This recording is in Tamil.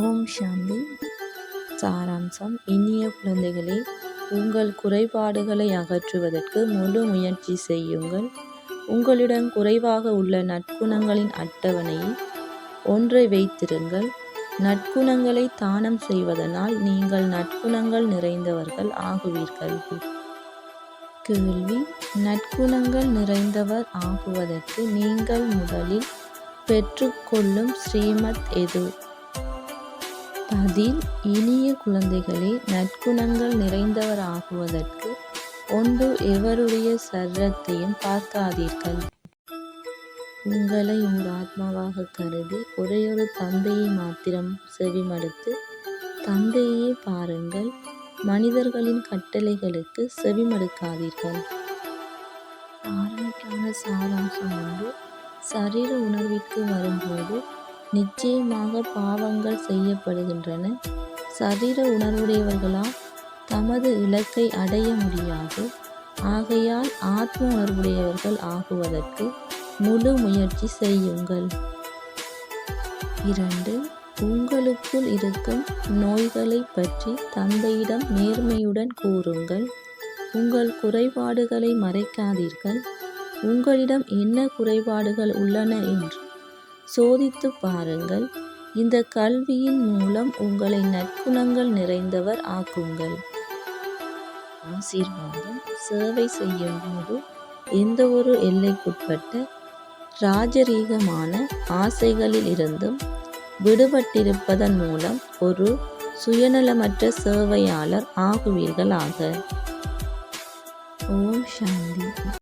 ஓம் சாந்தி. சாராம்சம் இனிய குழந்தைகளே உங்கள் குறைபாடுகளை அகற்றுவதற்கு முழு முயற்சி செய்யுங்கள். உங்களிடம் குறைவாக உள்ள நற்குணங்களின் அட்டவணையில் ஒன்றை வைத்திருங்கள். நற்குணங்களை தானம் செய்வதனால் நீங்கள் நற்குணங்கள் நிறைந்தவர்கள் ஆகுவீர்கள். கேள்வி. நற்குணங்கள் நிறைந்தவர் ஆகுவதற்கு நீங்கள் முதலில் பெற்றுக்கொள்ளும் ஸ்ரீமத் எது? அதில் இனிய குழந்தைகளே நற்குணங்கள் நிறைந்தவர் ஆகுவதற்கு ஒன்று எவருடைய சர்ரத்தையும் பார்க்காதீர்கள். உங்களை உங்கள் ஆத்மாவாக கருதி ஒரு தந்தையை மாத்திரம் செவிமடுத்து தந்தையே பாருங்கள். மனிதர்களின் கட்டளைகளுக்கு செவிமடுக்காதீர்கள். ஆரோக்கியமான சாராம்சம் வந்து சரீர உணர்விற்கு வரும்போது நிச்சயமாக பாவங்கள் செய்யப்படுகின்றன. சரீர உணர்வுடையவர்களால் தமது இலக்கை அடைய முடியாது. ஆகையால் ஆத்ம உணர்வுடையவர்கள் ஆகுவதற்கு முழு முயற்சி செய்யுங்கள். இரண்டு உங்களுக்குள் இருக்கும் நோய்களை பற்றி தந்தையிடம் நேர்மையுடன் கூறுங்கள். உங்கள் குறைபாடுகளை மறைக்காதீர்கள். உங்களிடம் என்ன குறைபாடுகள் உள்ளன என்று சோதித்து பாருங்கள். இந்த கல்வியின் மூலம் உங்களை நற்குணங்கள் நிறைந்தவர் ஆக்குங்கள். ஆசீர்வாதம் சேவை செய்யும் போது எந்த ஒரு எல்லைக்குட்பட்ட ராஜரீகமான ஆசைகளில் இருந்தும் விடுபட்டிருப்பதன் மூலம் ஒரு சுயநலமற்ற சேவையாளர் ஆகுவீர்களாக. ஓம் சாந்தி.